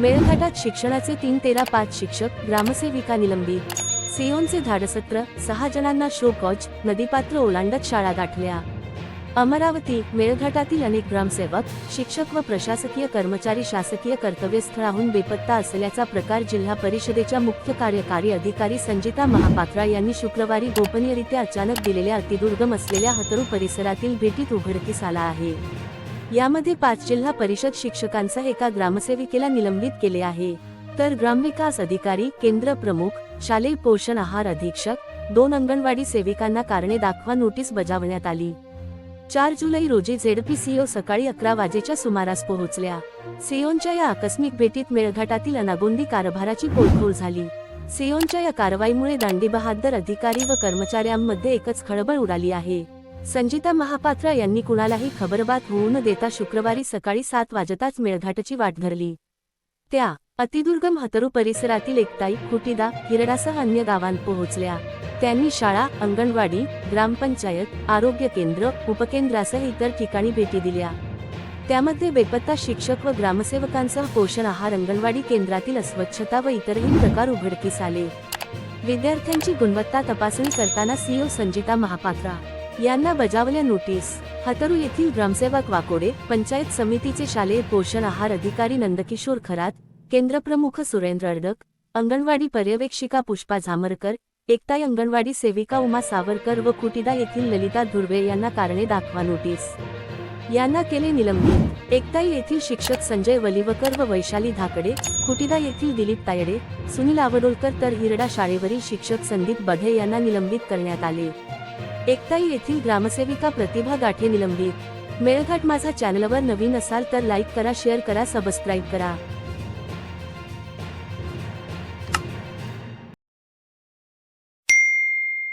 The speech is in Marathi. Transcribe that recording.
मेळघाटात शिक्षणाचे तीन तेरा पाच शिक्षक ग्रामसेविका निलंबित सिओनचे धाडसत्र सहा जणांना शो कॉच नदीपात्र ओलांडत शाळा गाठल्या. अमरावती मेळघाटातील अनेक ग्रामसेवक शिक्षक व प्रशासकीय कर्मचारी शासकीय कर्तव्यस्थळाहून बेपत्ता असल्याचा प्रकार जिल्हा परिषदेच्या मुख्य कार्यकारी अधिकारी संजिता महापात्रा यांनी शुक्रवारी गोपनीयरित्या अचानक दिलेल्या अतिदुर्गम असलेल्या हतरू परिसरातील भेटीत उघडकीस आला आहे. यामध्ये पाच जिल्हा परिषद शिक्षकांसह एका ग्रामसेविकेला निलंबित केले आहे. तर ग्रामविकास अधिकारी केंद्र प्रमुख शालेय पोषण आहार अधीक्षक दोन अंगणवाडी सेविकांना कारणे दाखवा नोटीस बजावण्यात आली. चार जुलै रोजी झेडपीसीओ सकाळी अकरा वाजेच्या सुमारास पोहोचल्या. सिओनच्या या आकस्मिक भेटीत मेळघाटातील अनागोंदी कारभाराची पोलखोल झाली. सिओनच्या या कारवाईमुळे दांडी बहादर अधिकारी व कर्मचाऱ्यांमध्ये एकच खळबळ उडाली आहे. संजिता महापात्रा यांनी कुणालाही खबरबात होऊ न देता शुक्रवारी सकाळी सात वाजताच मेळघाटची वाट धरली. त्या अतिदुर्गम हतरू परिसरातील एकताई कुटीदा हिरडासह अन्य गावांत पोहोचल्या. त्यांनी शाळा अंगणवाडी ग्रामपंचायत आरोग्य केंद्र उपकेंद्रासह इतर ठिकाणी भेटी दिल्या. त्यामध्ये बेपत्ता शिक्षक व ग्रामसेवकांसह पोषण आहार अंगणवाडी केंद्रातील अस्वच्छता व इतरही प्रकार उघडकीस आले. विद्यार्थ्यांची गुणवत्ता तपासणी करताना सीओ संजिता महापात्रा यांना बजावल्या नोटीस. हतरू येथील ग्रामसेवक वाकोडे पंचायत समितीचे शालेय पोषण आहार अधिकारी नंदकिशोर खरात केंद्रप्रमुख सुरेंद्र अडक अंगणवाडी पर्यवेक्षिका पुष्पा झामरकर एकताई अंगणवाडी सेविका उमा सावरकर व कुटीदा येथील ललिता धुर्वे यांना कारणे दाखवा नोटीस. यांना केले निलंबित. एकताई येथील शिक्षक संजय वलिवकर व वैशाली धाकडे खुटीदा येथील दिलीप तायडे सुनील आवडोलकर तर हिरडा शाळेवरील शिक्षक संदीप बढे यांना निलंबित करण्यात आले. एकताई येथील ग्रामसेविका प्रतिभा गाठे निलंबित. मेळघाट माझा चॅनलवर नवीन असाल तर लाईक करा शेअर करा सबस्क्राईब करा.